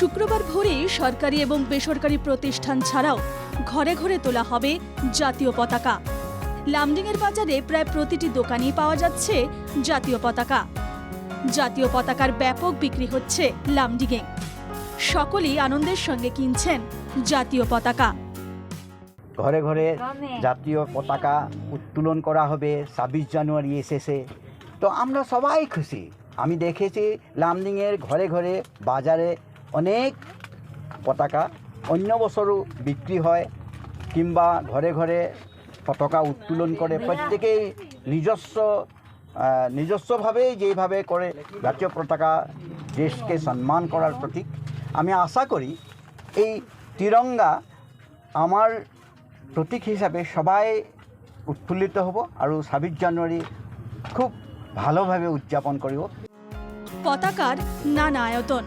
শুক্রবার ভোরে সরকারি এবং বেসরকারি প্রতিষ্ঠান ছাড়াও ঘরে ঘরে তোলা হবে জাতীয় পতাকা। লামডিংয়ের বাজারে প্রায় প্রতিটি দোকানেই পাওয়া যাচ্ছে জাতীয় পতাকা। জাতীয় পতাকার ব্যাপক বিক্রি হচ্ছে লামডিংয়ে। সকলেই আনন্দের সঙ্গে কিনছেন জাতীয় পতাকা। ঘরে ঘরে জাতীয় পতাকা উত্তোলন করা হবে ছাব্বিশ জানুয়ারি এসেছে। তো আমরা সবাই খুশি। আমি দেখেছি লামডিংয়ের ঘরে ঘরে বাজারে অনেক পতাকা, অন্য বছরও বিক্রি হয় কিংবা ঘরে ঘরে পতাকা উত্তোলন করে প্রত্যেকেই নিজস্ব নিজস্বভাবেই যেভাবে করে জাতীয় পতাকা, দেশকে সম্মান করার প্রতীক আমি আশা করি এই তিরঙ্গা আমাৰ প্ৰতীক হিচাপে সবাই উৎফুল্লিত হ'ব আৰু ছাব্বিছ জানুৱাৰী খুব ভালোভাবে উদযাপন কৰিব। পতাকার নানা আয়তন।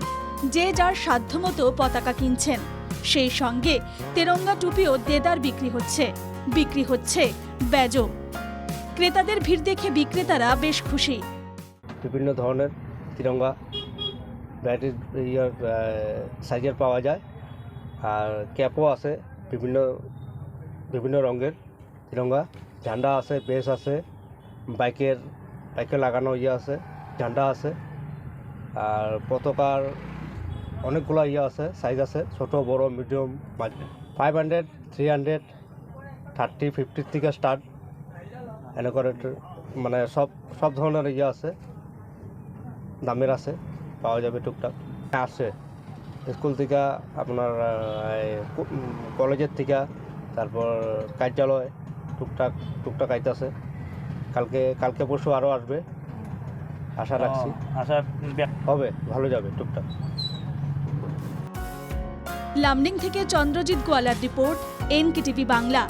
যে যার সাধ্যমতো পতাকা কিনছেন। সেই সঙ্গে তেরঙ্গা টুপিও দেদার বিক্রি হচ্ছে। বিক্রি হচ্ছে ব্যাজও। ক্রেতাদের ভিড় দেখে বিক্রেতারা বেশ খুশি। বিভিন্ন ধরনের তিরঙ্গা ভ্যারাইটিস ইয়ার সাইজের পাওয়া যায়। আর ক্যাপও আছে বিভিন্ন বিভিন্ন রঙের তিরঙ্গা। ঝান্ডা আছে বেস আছে। বাইকের, বাইকে লাগানো ইয়ে আছে, ঝান্ডা আছে। আর পতাকার অনেকগুলো ইয়ে আছে সাইজ আছে ছোট বড় medium five hundred three hundred thirty ফিফটির থেকে স্টার্ট এনেকুৱা রেটের মানে সব সব ধরনের ইয়ে আছে দামের আছে পাওয়া যাবে টুকটাক। আছে স্কুল থেকে আপনার কলেজের থেকে তারপর কার্যালয় টুকটাক টুকটাক আইতেছে। কালকে কালকে পরশু আরও আসবে। আশা রাখছি। আশা হবে ভালো যাবে টুকটাক। লামডিং থেকে চন্দ্রজিৎ গোয়ালার রিপোর্ট এনকেটিভি বাংলা।